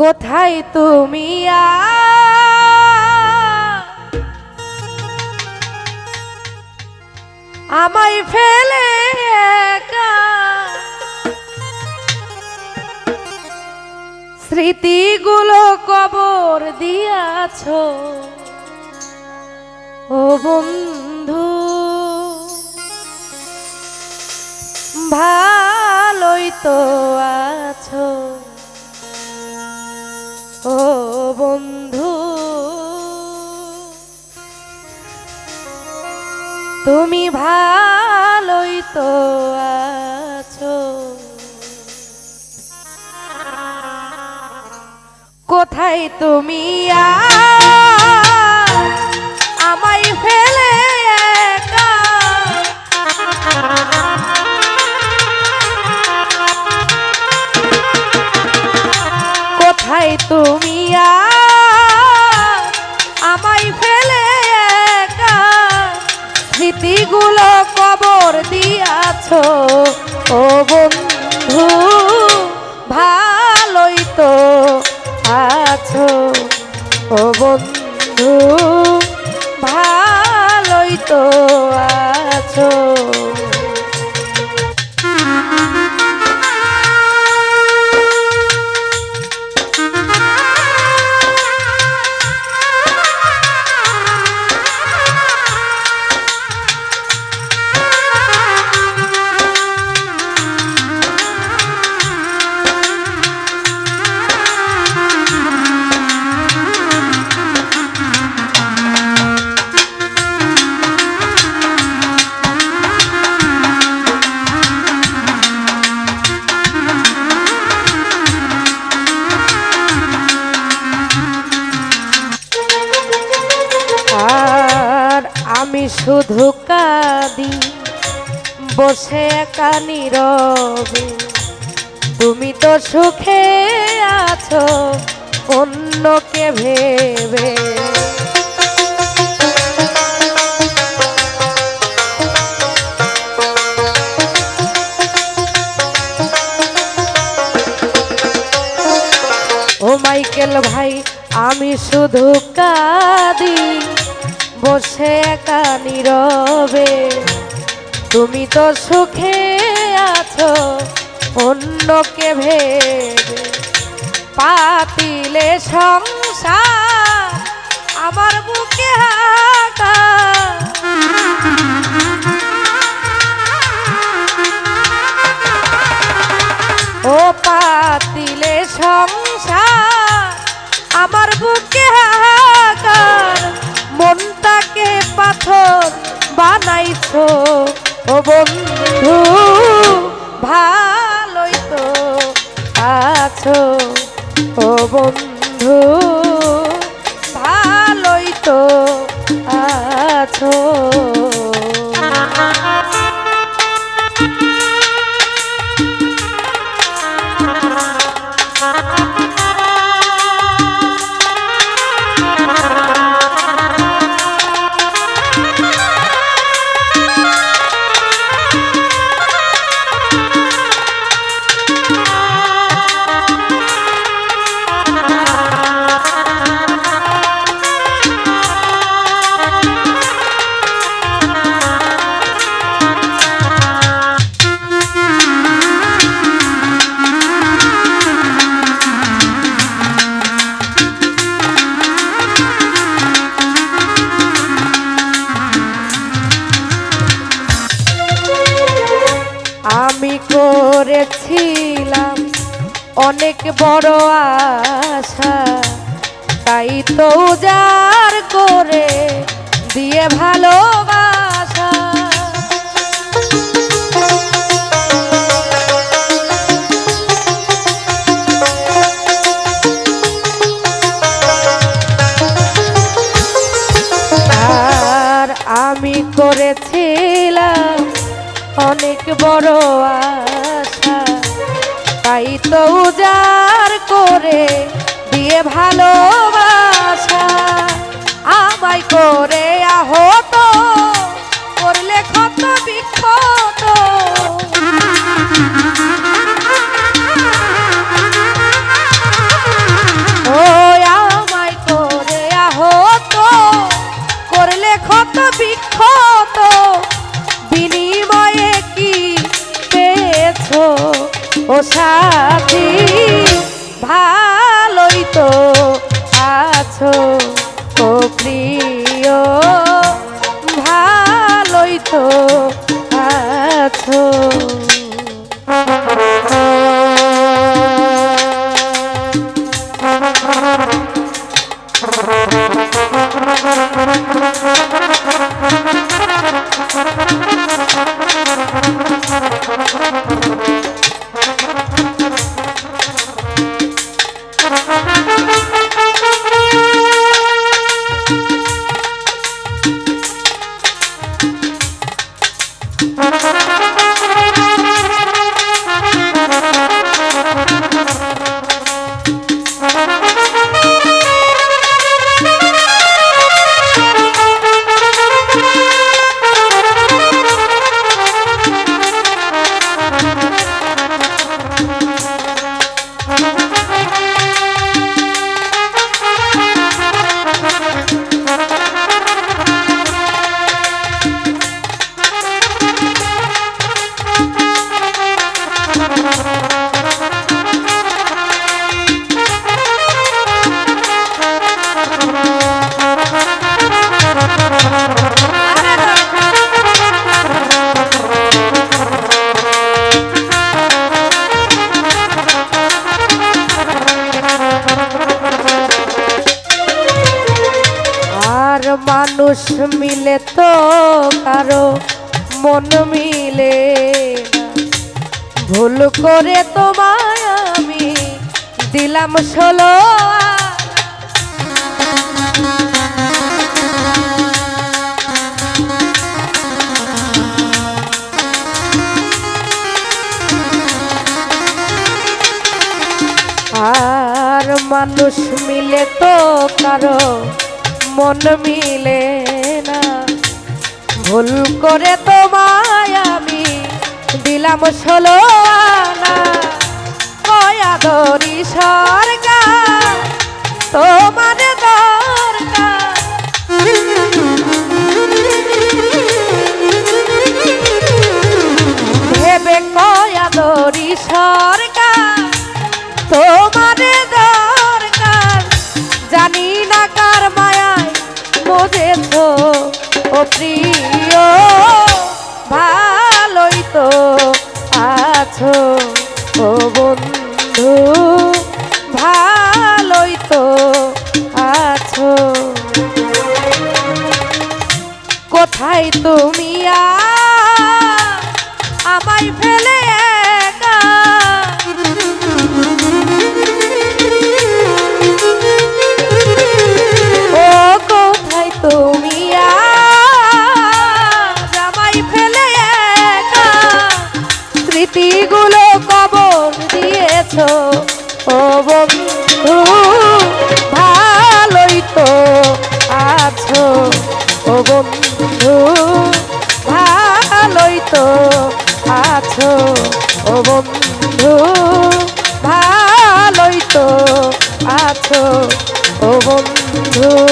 কোথায় তুমি আমায় ফেলে একা। স্মৃতিগুলো কবর দিয়াছ। ও বন্ধু ভালোই তো আছো। ও বন্ধু তুমি ভালোই তো আছো। কোথায় তুমি আমায় ফেলে স্মৃতিগুলো কবর দিয়াছ। ও বন্ধু ভালোই তো আছো। ও বন্ধু ভালোই তো আছো। শুধু কাঁদি, বসে একা নীরবে। তুমি তো সুখে আছো, অন্যকে ভেবে। ও মাইকেল ভাই, আমি শুধু কাঁদি বসে একা নীরবে। তুমি তো সুখে আছো অন্যকে ভেবে। পাতিলে সংসার আমার বুকে হাকা ও বন্ধু বড় আশা। তাই তো উজার করে দিয়ে ভালোবাসা। আর আমি করেছিলাম অনেক বড় আশা তাই তো উজার করে দিয়ে ভালোবাসা। আমায় করে আহত, করলে ক্ষত বিক্ষত। আমায় করে আহত, করলে ক্ষত বিক্ষত। বিনিময়ে কি পেয়েছ? ও সাথী ভালোই তো আছো। ও প্রিয় ভালোই তো মানুষ মিলে তো কারও মন মিলে ভুল করে তোমায় আমি দিলাম ষোলো আর মানুষ মিলে তো কারও মন মিলে না। ভুল করে তোমায় আমি দিলাম ষোলো আনা। ধরি সরকার তোমার ও ভালোই তো আছো ও বন্ধু